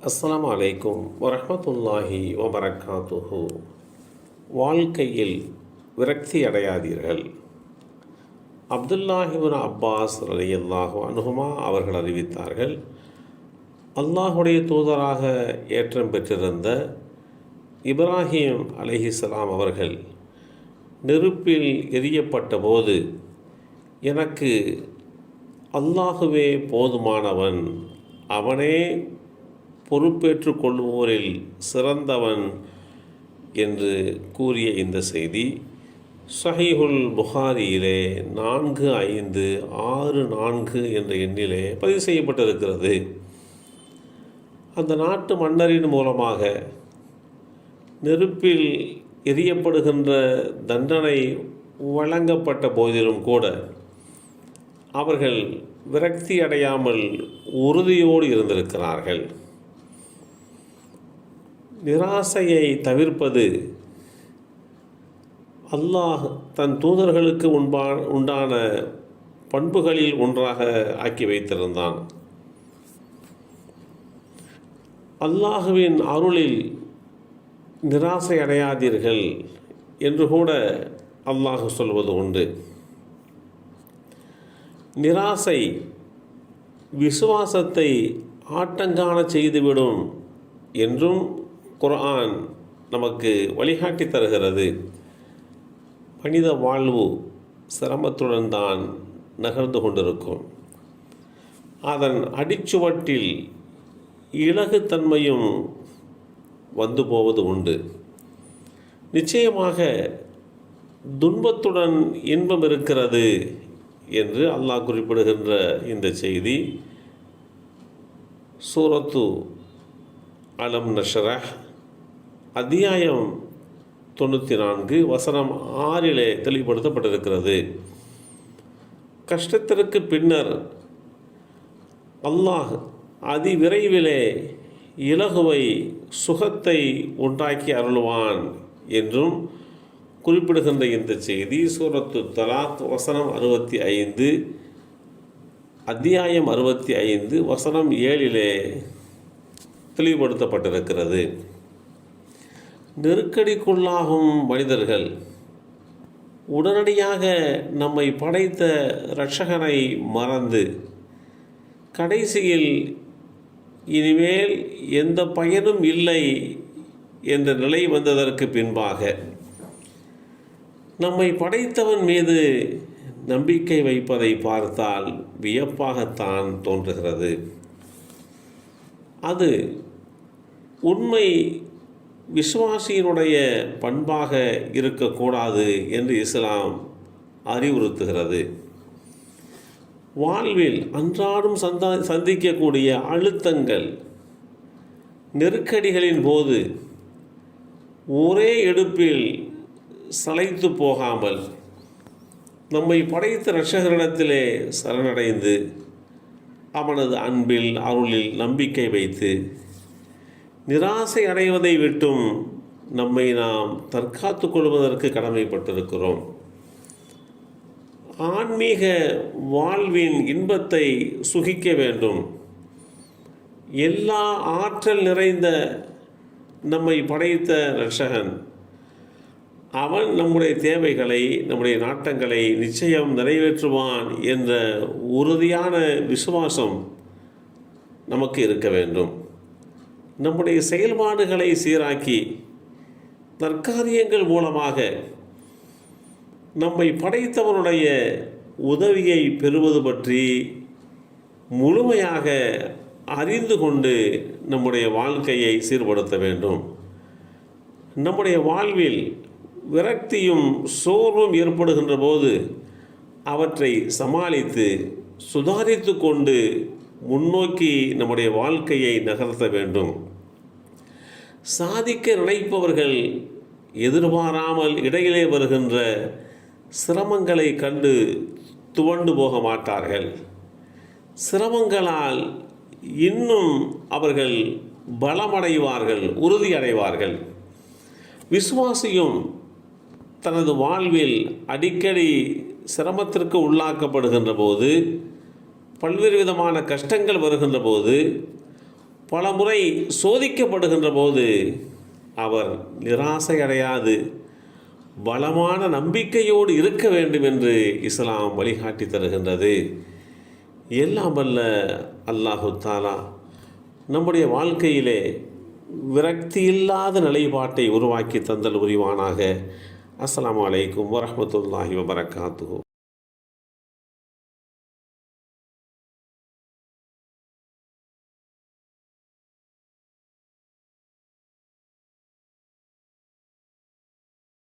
அஸ்லாம் அலைக்கும் வரமத்துல்லாஹி வபரகாத்துஹு. வாழ்க்கையில் விரக்தி அடையாதீர்கள். அப்துல்லாஹிபின் அப்பாஸ் ரலியல்லாஹு அனுகுமா அவர்கள் அறிவித்தார்கள் அல்லாஹுடைய தூதராக ஏற்றம் பெற்றிருந்த இப்ராஹிம் அலிஹிஸ்லாம் அவர்கள் நெருப்பில் எரியப்பட்ட போது எனக்கு அல்லாஹுவே போதுமானவன் அவனே பொறுப்பேற்று கொள்வோரில் சிறந்தவன் என்று கூறிய இந்த செய்தி சஹிஹுல் புகாரியிலே நான்கு ஐந்து ஆறு நான்கு என்ற எண்ணிலே பதிவு செய்யப்பட்டிருக்கிறது. அந்த நாட்டு மன்னரின் மூலமாக நெருப்பில் எரியப்படுகின்ற தண்டனை வழங்கப்பட்ட போதிலும் கூட அவர்கள் விரக்தி அடையாமல் உறுதியோடு இருந்திருக்கிறார்கள். நிராசையை தவிர்ப்பது அல்லாஹ் தன் தூதர்களுக்கு உண்பா உண்டான பண்புகளில் ஒன்றாக ஆக்கி வைத்திருந்தான். அல்லாஹுவின் அருளில் நிராசை அடையாதீர்கள் என்று கூட அல்லாஹ் சொல்வது உண்டு. நிராசை விசுவாசத்தை ஆட்டங்காண செய்துவிடும் என்றும் குர்ஆன் நமக்கு வழிகாட்டி தருகிறது. மனித வாழ்வு சிரமத்துடன் தான் நகர்ந்து கொண்டிருக்கும். அதன் அடிச்சுவட்டில் இலகுத்தன்மையும் வந்து போவது உண்டு. நிச்சயமாக துன்பத்துடன் இன்பம் இருக்கிறது என்று அல்லாஹ் குறிப்பிடுகின்ற இந்த செய்தி. சூரத்து அலம் நஷரஹ். அத்தியாயம் தொண்ணூற்றி நான்கு வசனம் ஆறிலே தெளிவுபடுத்தப்பட்டிருக்கிறது. கஷ்டத்திற்கு பின்னர் அல்லாஹ் அதிவிரைவிலே இலகுவை சுகத்தை உண்டாக்கி அருள்வான் என்றும் குறிப்பிடுகின்ற இந்த செய்தி சூரத்து தலாத் வசனம் அறுபத்தி ஐந்து அத்தியாயம் அறுபத்தி ஐந்து வசனம் ஏழிலே தெளிவுபடுத்தப்பட்டிருக்கிறது. நெருக்கடிக்குள்ளாகும் மனிதர்கள். உடனடியாக நம்மை படைத்த இரட்சகனை மறந்து கடைசியில் இனிமேல் எந்த பயனும் இல்லை என்ற நிலை வந்ததற்கு பின்பாக நம்மை படைத்தவன் மீது நம்பிக்கை வைப்பதை பார்த்தால் வியப்பாகத்தான் தோன்றுகிறது. அது உண்மை விசுவாசியினுடைய பண்பாக இருக்கக்கூடாது என்று இஸ்லாம் அறிவுறுத்துகிறது. வாழ்வில் அன்றாடம் சந்தா சந்திக்கக்கூடிய அழுத்தங்கள் நெருக்கடிகளின் போது ஒரே எடுப்பில் சளைத்து போகாமல் நம்மை படைத்த ரட்சகரிடத்திலே சரணடைந்து அவனது அன்பில் அருளில் நம்பிக்கை வைத்து நிராசை அடைவதை விட்டும் நம்மை நாம் தற்காத்து கொள்வதற்கு கடமைப்பட்டிருக்கிறோம். ஆன்மீக வாழ்வின் இன்பத்தை சுகிக்க வேண்டும். எல்லா ஆற்றல் நிறைந்த நம்மை படைத்த ரட்சகன். அவன் நம்முடைய தேவைகளை நம்முடைய நாட்டங்களை நிச்சயம் நிறைவேற்றுவான் என்ற உறுதியான விசுவாசம் நமக்கு இருக்க வேண்டும். நம்முடைய செயல்பாடுகளை சீராக்கி நற்காரியங்கள் மூலமாக நம்மை படைத்தவனுடைய உதவியை பெறுவது பற்றி முழுமையாக அறிந்து கொண்டு நம்முடைய வாழ்க்கையை சீர்படுத்த வேண்டும். நம்முடைய வாழ்வில் விரக்தியும் சோர்வும் ஏற்படுகின்ற போது அவற்றை சமாளித்து சுதாரித்து கொண்டு முன்னோக்கி நம்முடைய வாழ்க்கையை நகர்த்த வேண்டும். சாதிக்க நினைப்பவர்கள் எதிர்பாராமல் இடையிலே வருகின்ற சிரமங்களை கண்டு துவண்டு போக மாட்டார்கள். சிரமங்களால் இன்னும் அவர்கள் பலமடைவார்கள் உறுதியடைவார்கள். விசுவாசியும் தனது வாழ்வில் அடிக்கடி சிரமத்திற்கு உள்ளாக்கப்படுகின்ற போது பல்வேறு விதமான கஷ்டங்கள் வருகின்ற போது பல முறை சோதிக்கப்படுகின்ற போது அவர் நிராசை அடையாது பலமான நம்பிக்கையோடு இருக்க வேண்டும் என்று இஸ்லாம் வழிகாட்டி தருகின்றது. எல்லாம் வல்ல அல்லாஹு தாலா நம்முடைய வாழ்க்கையிலே விரக்தி இல்லாத நிலைப்பாட்டை உருவாக்கி தந்தல் உரிவானாக அஸ்லாம் அலைக்கும் வரமத்துல்லாஹி வபரகாத்து